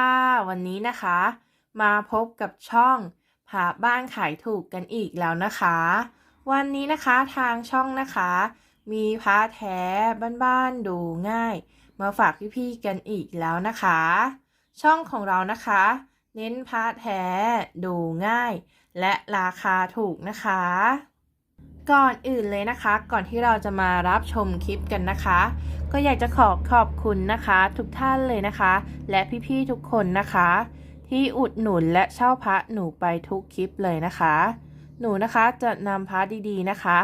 ค่ะ วันนี้นะคะ มาพบกับช่องพาบ้านขายถูกกันอีกแล้วนะคะ วันนี้นะคะทางช่องนะคะ มีพระแท้บ้านๆดูง่าย มาฝากพี่ๆกันอีกแล้วนะคะ ช่องของเรานะคะ เน้นพระแท้ดูง่าย และราคาถูกนะคะ ก่อนอื่นเลยนะคะ ก่อนที่เราจะมารับชมคลิปกันนะคะ ก็อยากจะขอขอบคุณนะคะ ทุกท่านเลยนะคะ และพี่ๆทุกคนนะคะ ที่อุดหนุนและเช่าพระหนูไปทุกคลิปเลยนะคะ หนูนะคะจะนำพระดีๆนะคะ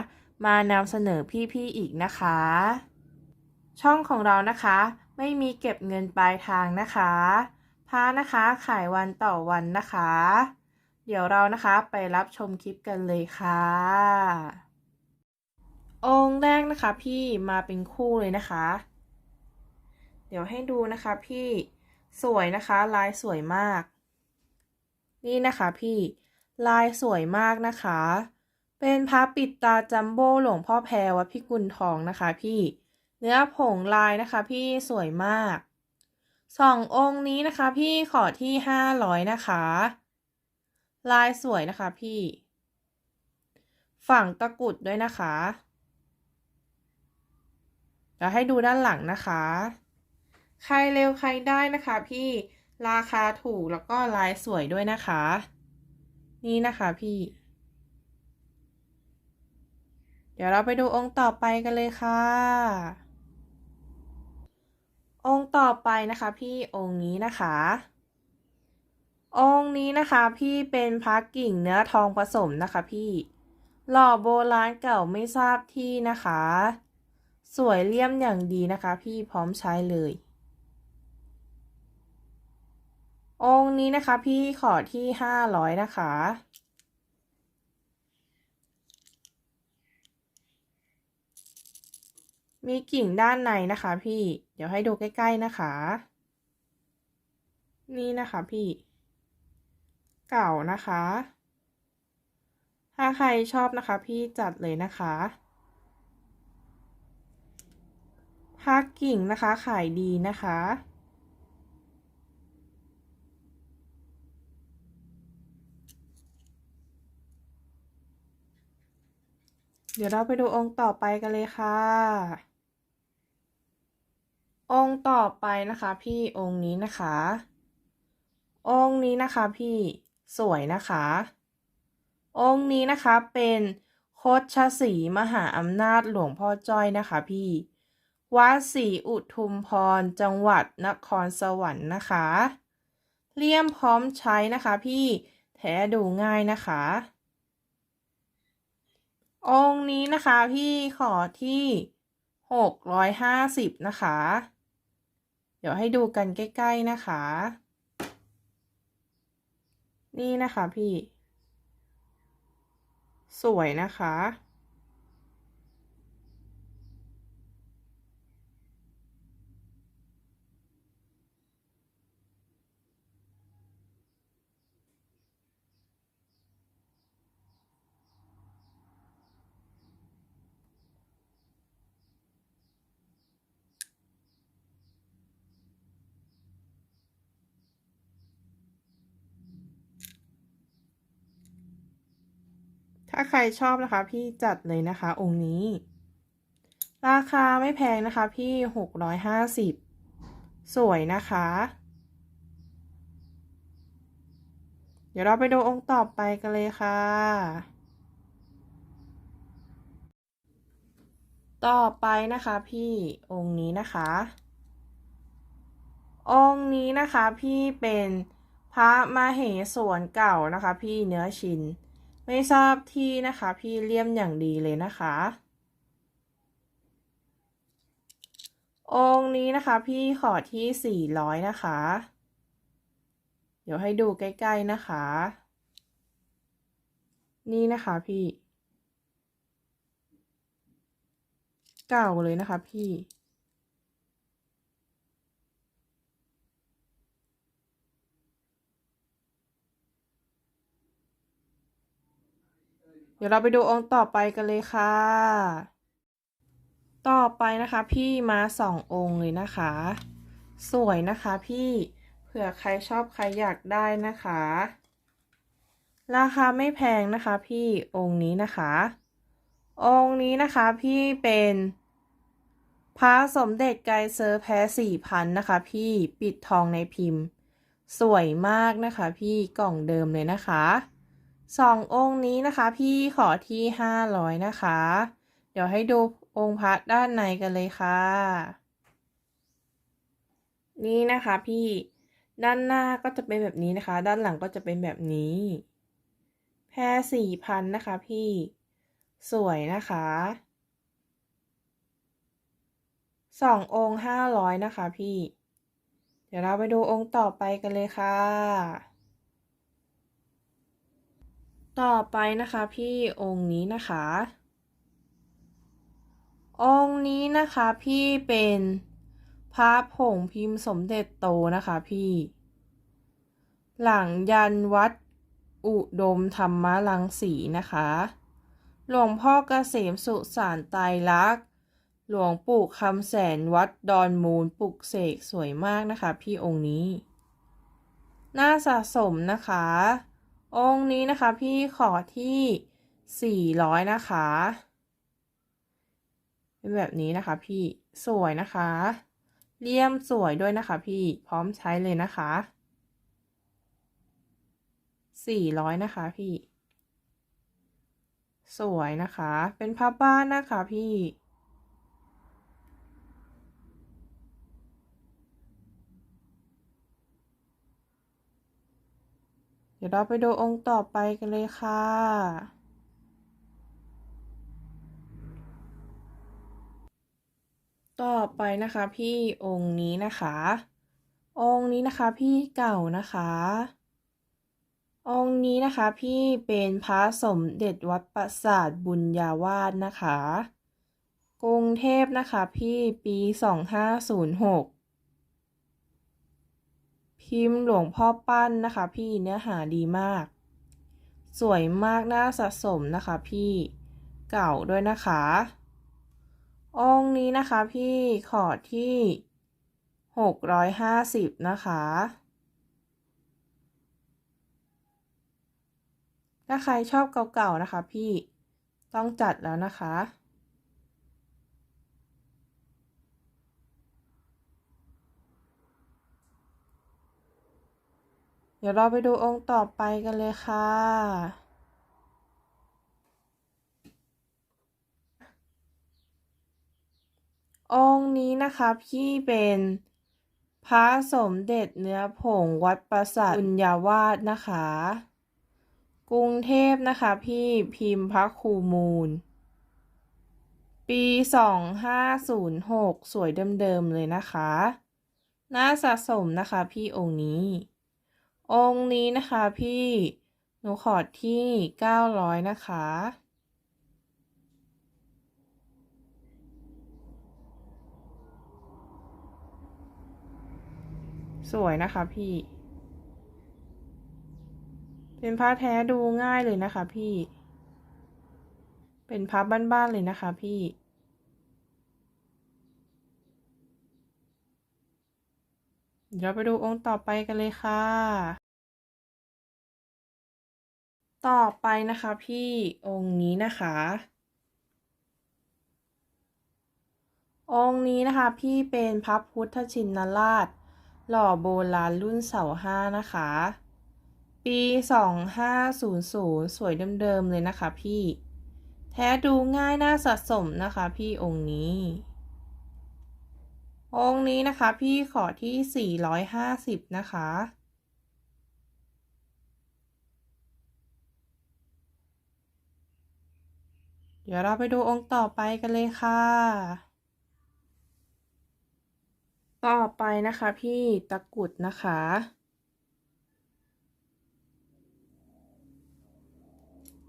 มานำเสนอพี่ๆอีกนะคะ ช่องของเรานะคะ ไม่มีเก็บเงินปลายทางนะคะพระนะคะขายวันต่อวันนะคะ เดี๋ยวเรานะคะไปรับชมคลิปกันเลยค่ะ องค์แรกนะคะ พี่มาเป็นคู่เลยนะคะ เดี๋ยวให้ดูนะคะ พี่สวยนะคะ ลายสวยมาก นี่นะคะพี่ลายสวยมากนะคะ เป็นพระปิดตาจัมโบ้หลวงพ่อแพรวพิกุลทองนะคะ พี่เนื้อผงลายนะคะ พี่สวยมากสององค์นี้นะคะ พี่ขอที่ห้าร้อยนะคะ ลายสวยนะคะพี่ ฝั่งตะกุดด้วยนะคะ เดี๋ยวให้ดูด้านหลังนะคะ ใครเร็วใครได้นะคะพี่ราคาถูกแล้วก็ลายสวยด้วยนะคะ นี่นะคะพี่ เดี๋ยวเราไปดูองค์ต่อไปกันเลยค่ะ องค์ต่อไปนะคะพี่องค์นี้นะคะ องค์นี้นะคะพี่เป็นพระกิ่งเนื้อทองผสมนะคะพี่ หล่อโบราณเก่าไม่ทราบที่นะคะ สวยเลี่ยมอย่างดีนะคะ พี่พร้อมใช้เลย องค์นี้นะคะ พี่ขอที่ห้าร้อยนะคะ มีกิ่งด้านในนะคะ พี่เดี๋ยวให้ดูใกล้ ๆนะคะ นี่นะคะพี่ เก่านะคะ ถ้าใครชอบนะคะ พี่จัดเลยนะคะ พักกิ่งนะคะขายดีนะคะ เดี๋ยวเราไปดูองค์ต่อไปกันเลยค่ะ องค์ต่อไปนะคะพี่องค์นี้นะคะ องค์นี้นะคะพี่สวยนะคะ องค์นี้นะคะเป็นโคชสีมหาอำนาจหลวงพ่อจ้อยนะคะพี่ วัดศรีอุทุมพร จังหวัดนครสวรรค์นะคะ เลี่ยมพร้อมใช้นะคะพี่แท้ดูง่ายนะคะ องค์นี้นะคะพี่ขอที่หกร้อยห้าสิบนะคะ เดี๋ยวให้ดูกันใกล้ ๆนะคะ นี่นะคะพี่ สวยนะคะ ถ้าใครชอบนะคะ พี่จัดเลยนะคะ องค์นี้ ราคาไม่แพงนะคะ พี่หกร้อยห้าสิบสวยนะคะ เดี๋ยวเราไปดูองค์ต่อไปกันเลยค่ะ ต่อไปนะคะ พี่องค์นี้นะคะ องค์นี้นะคะพี่เป็นพระมาเหสวนเก่านะคะ พี่เนื้อชิ้น ไม่ทราบที่นะคะ พี่เลี่ยมอย่างดีเลยนะคะ องค์นี้นะคะ พี่ขอที่สี่ร้อยนะคะ เดี๋ยวให้ดูใกล้ ๆนะคะ นี่นะคะพี่ เก่าเลยนะคะพี่ เดี๋ยวเราไปดูองค์ต่อไปกันเลยค่ะ ต่อไปนะคะพี่มาสององค์เลยนะคะ สวยนะคะพี่เผื่อใครชอบใครอยากได้นะคะ ราคาไม่แพงนะคะ พี่องค์นี้นะคะ องค์นี้นะคะพี่เป็นพระสมเด็จไกรเซอร์แพ้สี่พันนะคะ พี่ปิดทองในพิมพ์ สวยมากนะคะ พี่กล่องเดิมเลยนะคะ สององค์นี้นะคะ พี่ขอที่ห้าร้อยนะคะ เดี๋ยวให้ดูองค์พระด้านในกันเลยค่ะ นี่นะคะพี่ด้านหน้าก็จะเป็นแบบนี้นะคะ ด้านหลังก็จะเป็นแบบนี้ แพรสี่พันนะคะพี่ สวยนะคะสององค์ห้าร้อยนะคะพี่ เดี๋ยวเราไปดูองค์ต่อไปกันเลยค่ะ ต่อไปนะคะพี่องค์นี้นะคะ องค์นี้นะคะพี่เป็นพระผงพิมพ์สมเด็จโตนะคะพี่ หลังยันวัดอุดมธรรมรังสีนะคะ หลวงพ่อเกษมสุสานไตรลักษ์หลวงปู่คำแสนวัดดอนมูลปลุกเสกสวยมากนะคะ พี่องค์นี้น่าสะสมนะคะ องค์นี้นะคะพี่ขอที่400นะคะเป็นแบบนี้นะคะพี่สวยนะคะเลี่ยมสวยด้วยนะคะพี่พร้อมใช้เลยนะคะ400นะคะพี่ สวยนะคะ เป็นผ้าบ้านนะคะพี่ เดี๋ยวเราไปดูองค์ต่อไปกันเลยค่ะ ต่อไปนะคะพี่องค์นี้นะคะ องค์นี้นะคะพี่เก่านะคะ องค์นี้นะคะพี่เป็นพระสมเด็จวัดประสาทบุญญาวาสนะคะ กรุงเทพนะคะพี่ปีสองห้าศูน2506 พิมพ์หลวงพ่อปั้นนะคะ พี่เนื้อหาดีมาก สวยมากน่าสะสมนะคะ พี่เก่าด้วยนะคะ องค์นี้นะคะพี่ขอที่หกร้อยห้าสิบนะคะ ถ้าใครชอบเก่าๆนะคะพี่ต้องจัดแล้วนะคะ ดี๋ยวเราไปดูองค์ต่อไปกันเลยค่ะ องค์นี้นะคะพี่เป็นพระสมเด็จเนื้อผงวัดปราสาทบุญญาวาสนะคะ กรุงเทพนะคะพี่พิมพ์พระครูมูล ปีสองห้าศูนย์หกสวยเดิมๆเลยนะคะ น่าสะสมนะคะพี่องค์นี้ องค์นี้นะคะพี่ หนูขอที่เก้าร้อยนะคะ สวยนะคะพี่ เป็นผ้าแท้ดูง่ายเลยนะคะพี่ เป็นพับบ้านๆเลยนะคะพี่ เดี๋ยวไปดูองค์ต่อไปกันเลยค่ะ ต่อไปนะคะพี่องค์นี้นะคะ องค์นี้นะคะพี่เป็นพระพุทธชินราช หล่อโบราณรุ่นเสาห้านะคะ ปีสองห้าศูนย์ศูนย์สวยเดิมๆเลยนะคะพี่ แท้ดูง่ายน่าสะสมนะคะพี่องค์นี้ องค์นี้นะคะ พี่ขอที่ 450 นะคะ เดี๋ยวเราไปดูองค์ต่อไปกันเลยค่ะ ต่อไปนะคะพี่ตะกุดนะคะ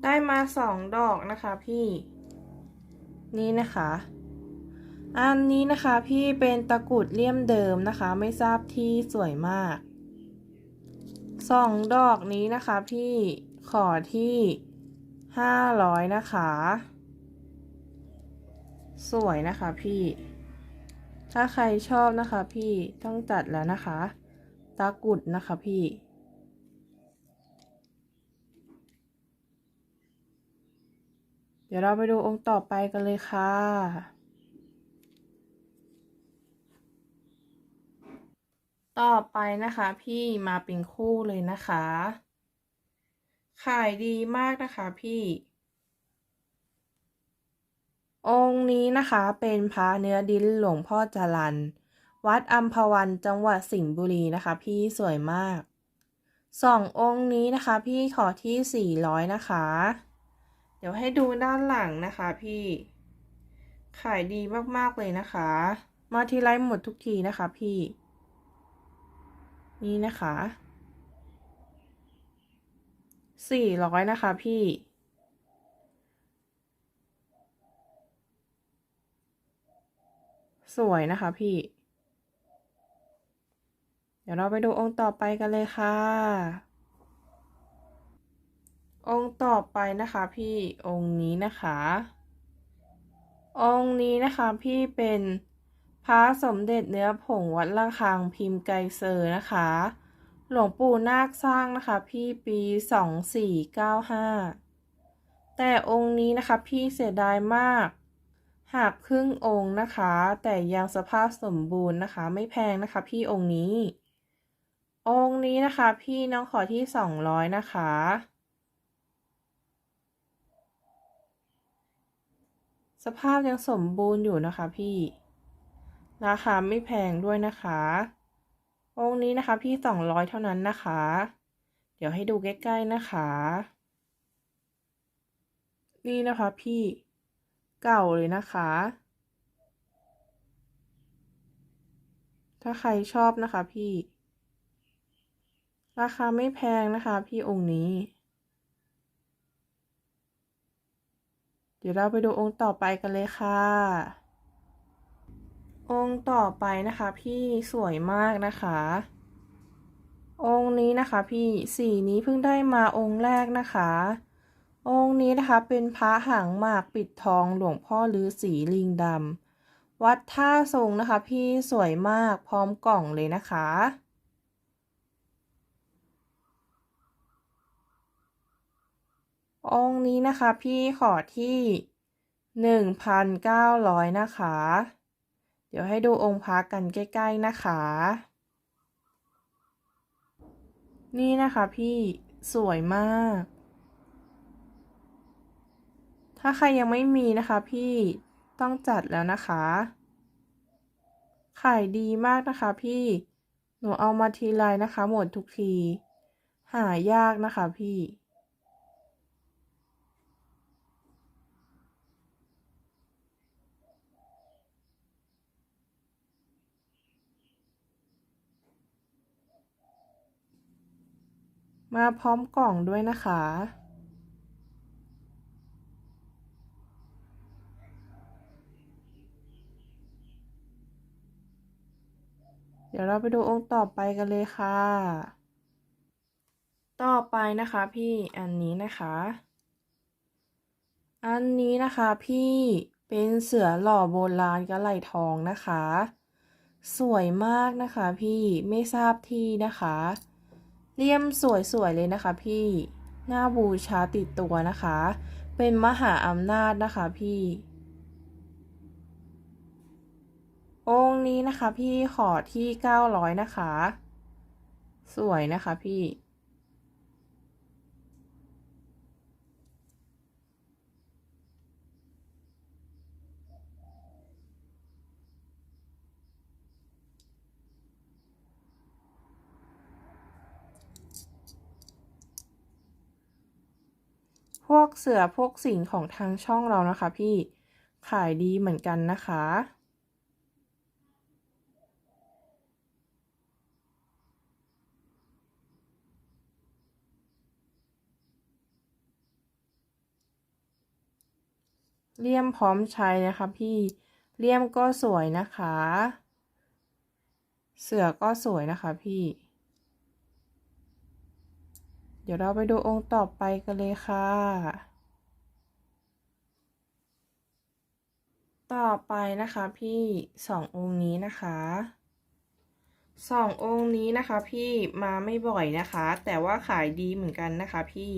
ได้มาสองดอกนะคะพี่ นี่นะคะ อันนี้นะคะพี่เป็นตะกรุดเลี่ยมเดิมนะคะ ไม่ทราบที่สวยมากสองดอกนี้นะคะ พี่ขอที่ห้าร้อยนะคะ สวยนะคะพี่ ถ้าใครชอบนะคะพี่ต้องจัดแล้วนะคะ ตะกรุดนะคะพี่เดี๋ยวเราไปดูองค์ต่อไปกันเลยค่ะ ต่อไปนะคะ พี่มาเป็นคู่เลยนะคะ ขายดีมากนะคะพี่ องค์นี้นะคะเป็นพระเนื้อดินหลวงพ่อจรัน วัดอัมพวันจังหวัดสิงห์บุรีนะคะ พี่สวยมากสององค์นี้นะคะ พี่ขอที่สี่ร้อยนะคะ เดี๋ยวให้ดูด้านหลังนะคะพี่ ขายดีมากๆเลยนะคะ มาทีไรหมดทุกทีนะคะพี่ นี่นะคะสี่ร้อยนะคะพี่ สวยนะคะพี่ เดี๋ยวเราไปดูองค์ต่อไปกันเลยค่ะ องค์ต่อไปนะคะพี่องค์นี้นะคะ องค์นี้นะคะพี่เป็น พระสมเด็จเนื้อผงวัดละคังพิมพ์ไกเซอร์นะคะ หลวงปู่นาคสร้างนะคะ พี่ปีสองสี่เก้าห้าแต่องค์นี้นะคะพี่เสียดายมาก หากครึ่งองค์นะคะ แต่ยังสภาพสมบูรณ์นะคะ ไม่แพงนะคะพี่องค์นี้ องค์นี้นะคะ พี่น้องขอที่สองร้อยนะคะสภาพยังสมบูรณ์อยู่นะคะพี่ ราคาไม่แพงด้วยนะคะ องค์นี้นะคะพี่สองร้อยเท่านั้นนะคะ เดี๋ยวให้ดูใกล้ๆนะคะ นี่นะคะพี่เก่าเลยนะคะ ถ้าใครชอบนะคะพี่ ราคาไม่แพงนะคะ พี่องค์นี้ เดี๋ยวเราไปดูองค์ต่อไปกันเลยค่ะ องค์ต่อไปนะคะพี่สวยมากนะคะ องค์นี้นะคะพี่สีนี้เพิ่งได้มาองค์แรกนะคะ องค์นี้นะคะเป็นพระหางหมากปิดทองหลวงพ่อฤาษีลิงดำวัดท่าทรงนะคะ พี่สวยมากพร้อมกล่องเลยนะคะองค์นี้นะคะพี่ขอที่หนึ่งพันเก้าร้อยนะคะ เดี๋ยวให้ดูองค์พระกันใกล้ๆนะคะ นี่นะคะพี่สวยมาก ถ้าใครยังไม่มีนะคะพี่ต้องจัดแล้วนะคะ ขายดีมากนะคะพี่ หนูเอามาทีไรนะคะ หมดทุกที หายากนะคะพี่ มาพร้อมกล่องด้วยนะคะ เดี๋ยวเราไปดูองค์ต่อไปกันเลยค่ะ ต่อไปนะคะพี่อันนี้นะคะ อันนี้นะคะพี่เป็นเสือหล่อโบราณกระไหลทองนะคะ สวยมากนะคะพี่ไม่ทราบที่นะคะ เลี่ยมสวยๆเลยนะคะพี่ หน้าบูชาติดตัวนะคะ เป็นมหาอำนาจนะคะพี่ องค์นี้นะคะพี่ขอที่เก้าร้อยนะคะ สวยนะคะพี่ พวกเสือพวกสิงของทางช่องเรานะคะ พี่ขายดีเหมือนกันนะคะ เลี่ยมพร้อมใช้นะคะพี่เลี่ยมก็สวยนะคะ เสือก็สวยนะคะพี่ เดี๋ยวเราไปดูองค์ต่อไปกันเลยค่ะ ต่อไปนะคะพี่สององค์นี้นะคะสององค์นี้นะคะ พี่มาไม่บ่อยนะคะ แต่ว่าขายดีเหมือนกันนะคะ พี่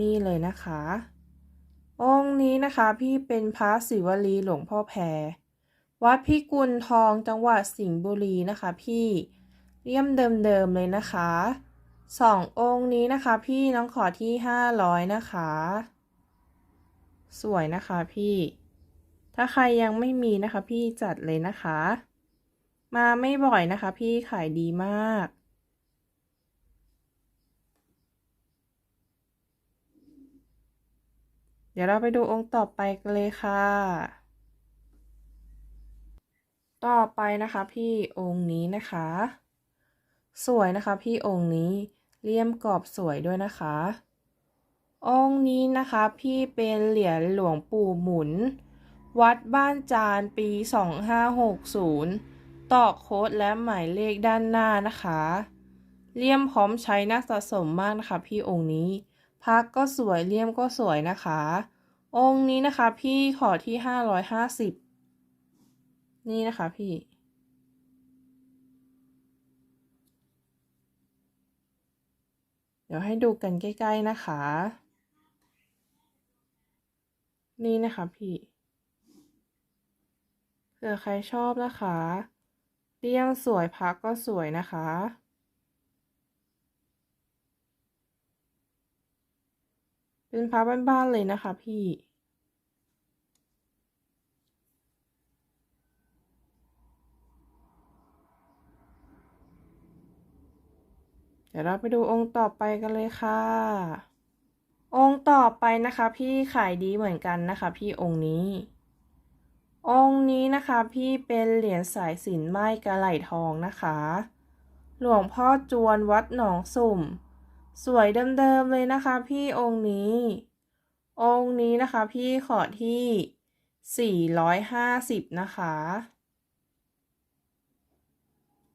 นี่เลยนะคะ องค์นี้นะคะ พี่เป็นพระศิวลีหลวงพ่อแพรวัดพิกุลทองจังหวัดสิงห์บุรีนะคะ พี่เลี่ยมเดิมๆเลยนะคะ สององค์นี้นะคะ พี่น้องขอที่ห้าร้อยนะคะ สวยนะคะพี่ ถ้าใครยังไม่มีนะคะ พี่จัดเลยนะคะ มาไม่บ่อยนะคะ พี่ขายดีมาก เดี๋ยวเราไปดูองค์ต่อไปกันเลยค่ะ ต่อไปนะคะ พี่องค์นี้นะคะสวยนะคะพี่องค์นี้ เลี่ยมกรอบสวยด้วยนะคะ องค์นี้นะคะพี่เป็นเหรียญหลวงปู่หมุน วัดบ้านจานปี 2560 ต่อโค้ดและหมายเลขด้านหน้านะคะ เลี่ยมพร้อมใช้น่าสะสมมากนะคะ พี่องค์นี้พักก็สวยเลี่ยมก็สวยนะคะ องค์นี้นะคะพี่ขอที่ 550 นี่นะคะพี่ เดี๋ยวให้ดูกันใกล้ ๆ นะคะ นี่นะคะพี่เผื่อใครชอบนะคะเลี่ยงสวยพักก็สวยนะคะ เป็นพับบ้านๆเลยนะคะพี่ ดี๋ยวเราไปดูองค์ต่อไปกันเลยค่ะ องค์ต่อไปนะคะ พี่ขายดีเหมือนกันนะคะ พี่องค์นี้ องค์นี้นะคะพี่เป็นเหรียญสายสินไม้กระไหลทองนะคะ หลวงพ่อจวนวัดหนองสุ่ม สวยเดิมๆเลยนะคะ พี่องค์นี้ องค์นี้นะคะ พี่ขอที่ 450 นะคะ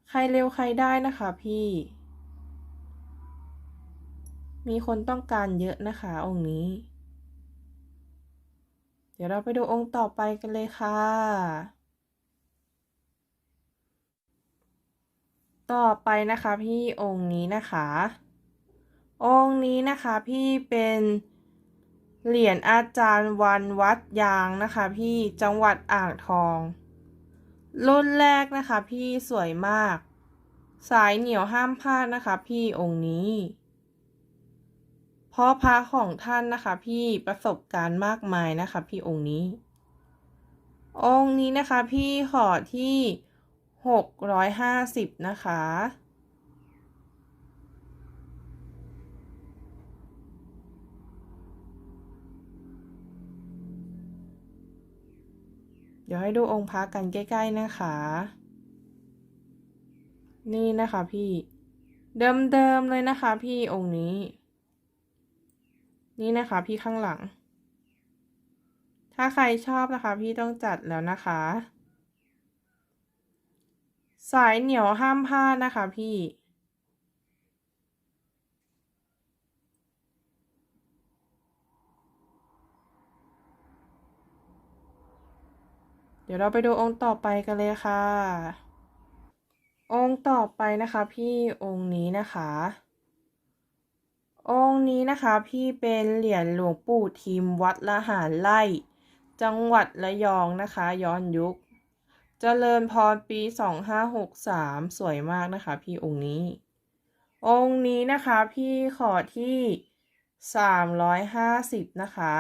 ใครเร็วใครได้นะคะพี่ มีคนต้องการเยอะนะคะ องค์นี้ เดี๋ยวเราไปดูองค์ต่อไปกันเลยค่ะ ต่อไปนะคะพี่องค์นี้นะคะ องค์นี้นะคะพี่เป็นเหรียญอาจารย์วันวัดยางนะคะพี่จังหวัดอ่างทองรุ่นแรกนะคะพี่สวยมาก สายเหนียวห้ามพลาดนะคะพี่องค์นี้ เพราะพระของท่านนะคะ พี่ประสบการณ์มากมายนะคะ พี่องค์นี้ องค์นี้นะคะ พี่ขอที่หกร้อยห้าสิบนะคะ เดี๋ยวให้ดูองค์พระกันใกล้ ๆ นะคะ นี่นะคะพี่ เดิมๆเลยนะคะพี่องค์นี้ นี่นะคะ พี่ข้างหลัง ถ้าใครชอบนะคะ พี่ต้องจัดแล้วนะคะ สายเหนียวห้ามพลาดนะคะพี่เดี๋ยวเราไปดูองค์ต่อไปกันเลยค่ะ องค์ต่อไปนะคะ พี่องค์นี้นะคะ องค์นี้นะคะพี่เป็นเหรียญหลวงปู่ทิมวัดละหารไร่จังหวัดระยองนะคะ ย้อนยุคเจริญพรปี 2563 สวยมากนะคะ พี่องค์นี้ องค์นี้นะคะพี่ขอที่ 350 นะคะ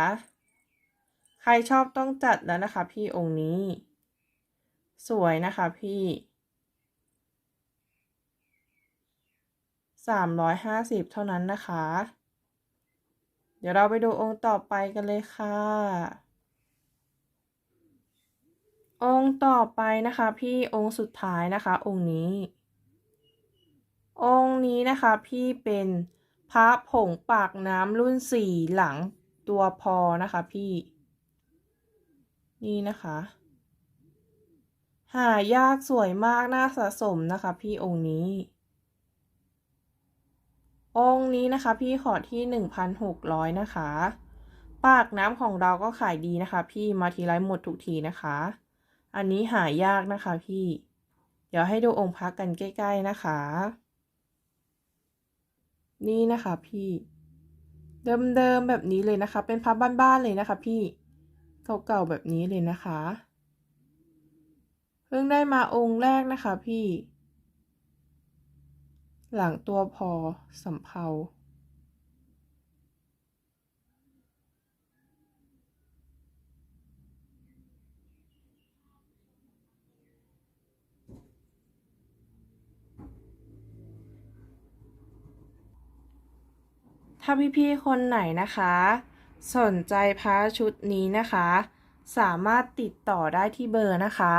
ใครชอบต้องจัดแล้วนะคะ พี่องค์นี้ สวยนะคะพี่ 350 เท่านั้นนะคะ เดี๋ยวเราไปดูองค์ต่อไปกันเลยค่ะ องค์ต่อไปนะคะพี่องค์สุดท้ายนะคะ องค์นี้ องค์นี้นะคะพี่เป็นพระผงปากน้ำรุ่นสี่หลังตัวพอนะคะพี่ นี่นะคะ หายากสวยมากน่าสะสมนะคะพี่องค์นี้ องค์นี้นะคะ พี่ขอที่หนึ่งพันหกร้อยนะคะ ปากน้ำของเราก็ขายดีนะคะ พี่มาทีไรหมดทุกทีนะคะ อันนี้หายากนะคะพี่ เดี๋ยวให้ดูองค์พระกันใกล้ ๆนะคะ นี่นะคะพี่ เดิมๆแบบนี้เลยนะคะ เป็นพระบ้านๆเลยนะคะ พี่เก่าๆแบบนี้เลยนะคะ เพิ่งได้มาองค์แรกนะคะ พี่ หลังตัวพอสำเภาถ้าพี่ๆคนไหนนะคะ สนใจพระชุดนี้นะคะ สามารถติดต่อได้ที่เบอร์นะคะ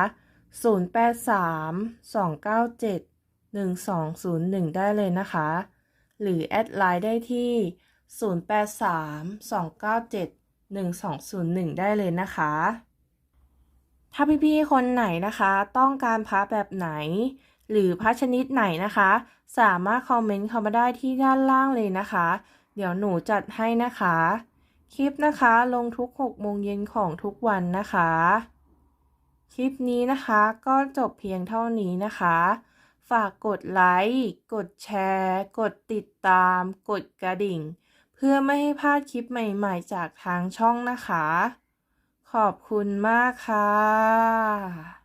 083 297 1201 ได้เลยนะคะ หรือแอดไลน์ได้ที่ 083 297 1201 ได้เลยนะคะ ถ้าพี่ๆคนไหนนะคะ ต้องการพระแบบไหน หรือพระชนิดไหนนะคะ สามารถคอมเมนต์เข้ามาได้ที่ด้านล่างเลยนะคะ เดี๋ยวหนูจัดให้นะคะ คลิปนะคะลงทุก6โมงเย็นของทุกวันนะคะ คลิปนี้นะคะก็จบเพียงเท่านี้นะคะ ฝากกดไลค์ กดแชร์ กดติดตาม กดกระดิ่ง เพื่อไม่ให้พลาดคลิปใหม่ๆ จากทางช่องนะคะ ขอบคุณมากค่ะ